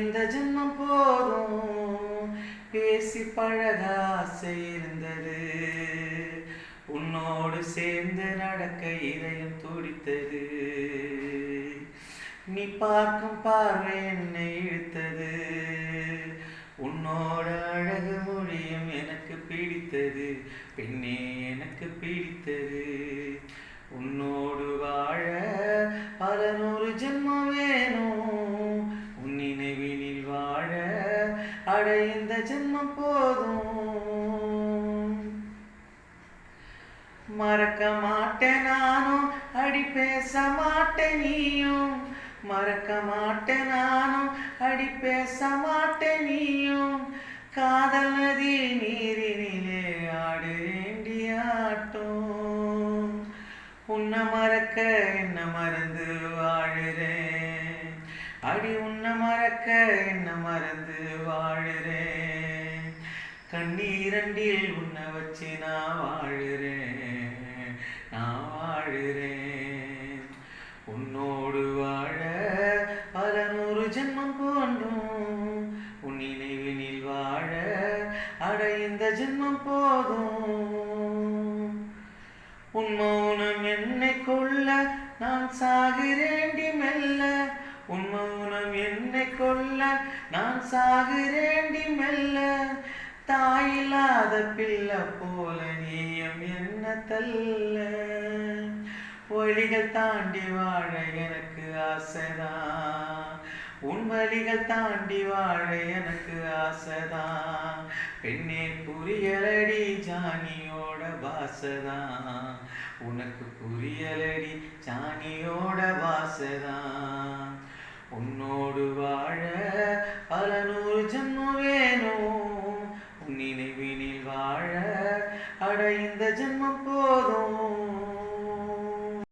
இந்த ஜென்மம் போதும். பேசி பழக ஆசை இருந்தது உன்னோடு சேர்ந்து நடக்க இதயம் துடித்தது. நீ பார்க்கும் பார்வை என்னை இழுத்தது. உன்னோட அழகு மொழியும் எனக்கு பிடித்தது. பெண்ணே எனக்கு பிடித்தது. அட இந்த ஜென்மம் போதும். மறக்க மாட்டேன் நானும் அடி பேச மாட்டேன் நீயும். மறக்க மாட்டேன் நானும் அடி பேச மாட்டேன் நீயும். காதல் நதி நீரினிலே ஆடு ஆட்டும் உன்னை மறக்க என்ன மறந்து வாழுறேன்? அடி மறக்க என்ன மறந்து வாழுறேன். கண்ணீரண்டில் உன்னை வச்சு நான் வாழுறேன். நான் வாழுறேன். உன்னோடு வாழ பல நூறு ஜென்மம் போன்றும் உன் நினைவினில் வாழ அட இந்த ஜென்மம் போதும். உன் மௌனம் என்னை கொள்ள நான் சாகிறேண்டி மெல்ல. உன் மௌனம் என்னை கொல்ல நான் சாகுறேண்டி மெல்ல. தாயில்லாத பிள்ளை போல நீயும் என்ன தல்ல வழிகள் தாண்டி வாழ எனக்கு ஆசைதான். உன் வழிகள் தாண்டி வாழ எனக்கு ஆசைதான். பெண்ணே புரியலடி ஜானியோட பாசதான் உனக்கு புரியலடி ஜானியோட பாசதான் உன்னோடு வாழ பல நூறு ஜென்மம் வேணும். உன் நினைவினில் வாழ அட இந்த ஜென்மம் போதும்.